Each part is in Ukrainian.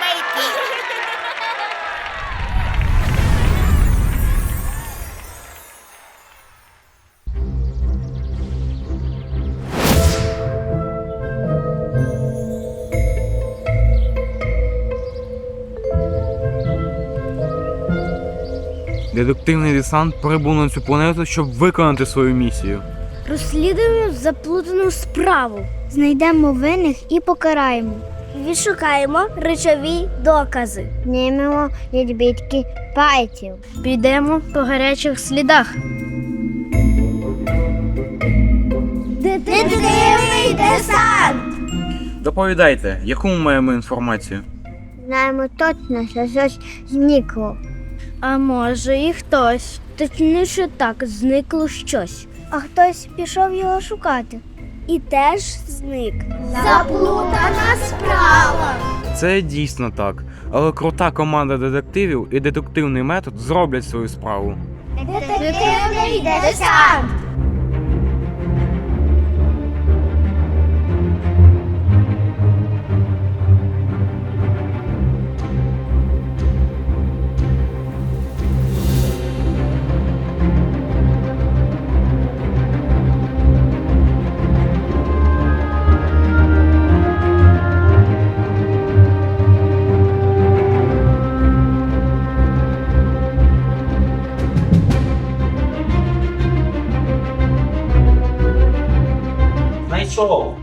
Байки! Детективний десант прибув на цю планету, щоб виконати свою місію. Розслідуємо заплутану справу. Знайдемо винних і покараємо. Відшукаємо речові докази. Знімемо відбитки пальців. Підемо по гарячих слідах. Детективний десант! Доповідайте, яку ми маємо інформацію? Знаємо точно, що щось зникло. А може і хтось. Точніше так, зникло щось. А хтось пішов його шукати. І теж зник. Заплутана справа. Це дійсно так. Але крута команда детективів і детективний метод зроблять свою справу. Детективний десант. Знайшов!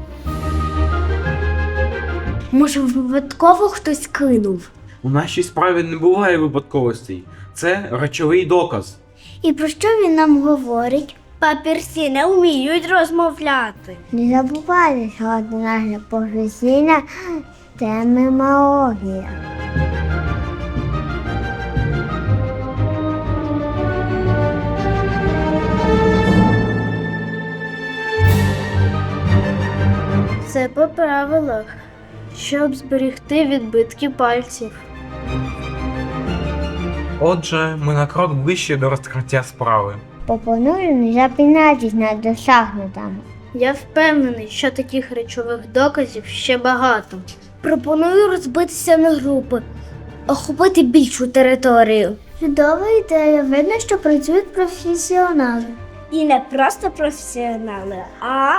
Може, випадково хтось кинув. У нашій справі не буває випадковостей. Це речовий доказ. І про що він нам говорить? Папірці не вміють розмовляти. Не забувайте, що наша професійна це Це по правилах, щоб зберегти відбитки пальців. Отже, ми на крок ближче до розкриття справи. Пропоную не запинатись на досягнутому. Я впевнений, що таких речових доказів ще багато. Пропоную розбитися на групи, охопити більшу територію. Чудова ідея. Видно, що працюють професіонали. І не просто професіонали, а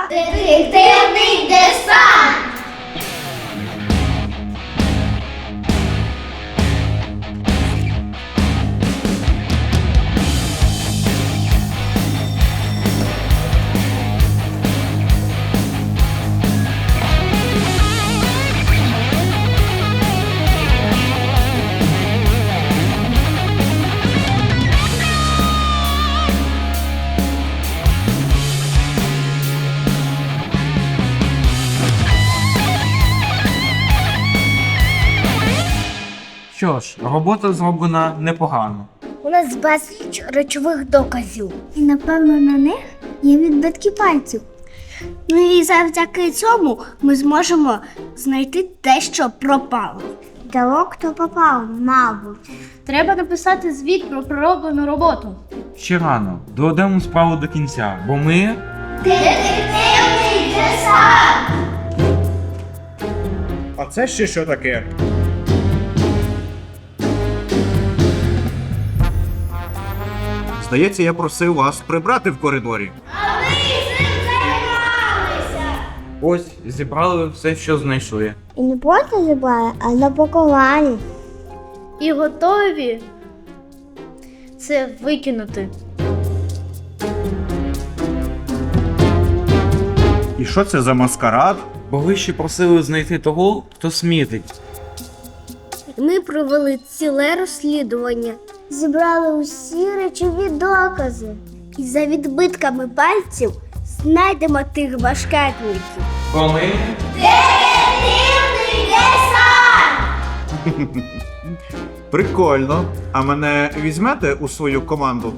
десант. Що ж, робота зроблена непогано. у нас безліч речових доказів. І напевно на них є відбитки пальців. Ну і завдяки цьому ми зможемо знайти те, що пропало. Того, хто попав, мабуть. Треба написати звіт про пророблену роботу. Ще рано. Доведемо справу до кінця, бо ми. Детективний десант. А це ще що таке? Здається, я просив вас прибрати в коридорі. Ось зібрали все, що знайшли. І не просто зібрали, а запакували. І готові це викинути. І що це за маскарад? Бо ви ще просили знайти того, хто смітить. Ми провели ціле розслідування. Зібрали усі речові докази. І за відбитками пальців знайдемо тих башкетників. Коли Детективний десант. Прикольно. А мене візьмете у свою команду?